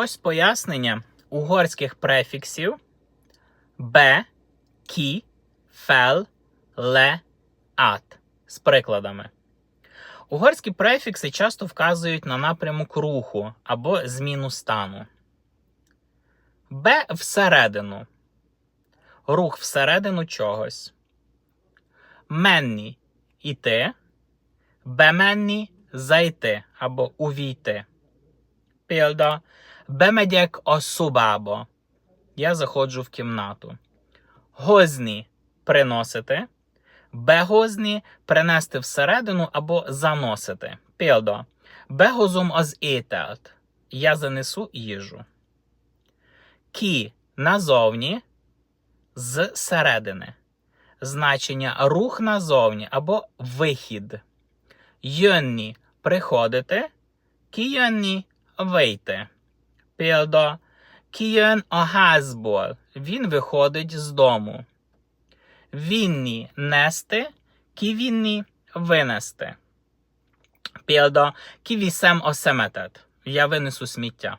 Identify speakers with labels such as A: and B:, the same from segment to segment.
A: Ось пояснення угорських префіксів бе, кі, фел, ле, ат з прикладами. Угорські префікси часто вказують на напрямок руху або зміну стану. Б всередину. Рух всередину чогось. Менні іти. Беменні зайти або увійти. Пілда. Бемедяк осубабо. Я заходжу в кімнату. Гозні приносити. Бегозні принести всередину або заносити. Пілдо. Бегозум оз ітелт. Я занесу їжу. Кі назовні з середини. Значення рух назовні або вихід. Йонні приходити. Кійонні вийти. Пілдо. Кійон огазбол. Він виходить з дому. Вінні нести, ківінні винести. Пілдо, ківісем осеметет. Я винесу сміття.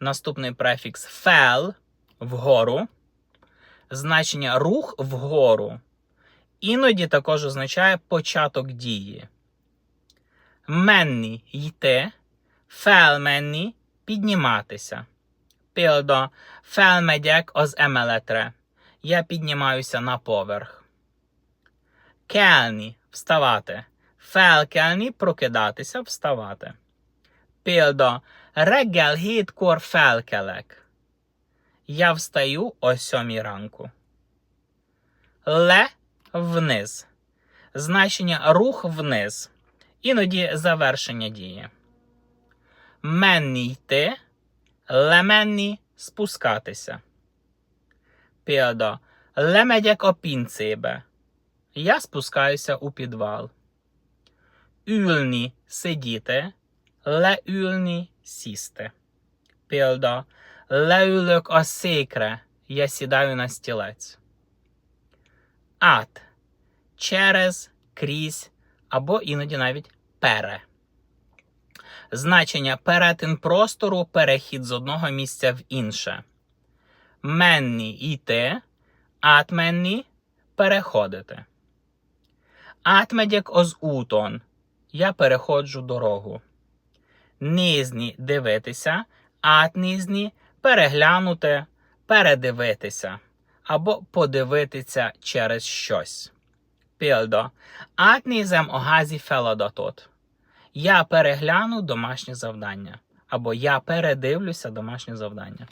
A: Наступний префікс фел вгору. Значення рух вгору. Іноді також означає початок дії. Менні йти, фелменні підніматися. Пілдо, фелмедяк оз емелетре. Я піднімаюся на поверх. Келні вставати. Фелкельні прокидатися, вставати. Пілдо, регел гіткор фелкелек. Я встаю о сьомій ранку. Ле вниз. Значення рух вниз. Іноді завершення дії. Менні йти. Леменні спускатися. Пілдо. Лемедяк о пінцибе. Я спускаюся у підвал. Ülni сидіти. Leülni сісти. Leülök a székre. Я сідаю на стілець. Ат. Через, крізь або іноді навіть пере. Значення перетин простору, перехід з одного місця в інше. Менні йти, атменні переходити. Атмедяк оз утон. Я переходжу дорогу. Низні дивитися, атнізні переглянути, передивитися або подивитися через щось. Пілдо. Атнізем огазі фелодотот. Я перегляну домашнє завдання. Або я передивлюся домашнє завдання.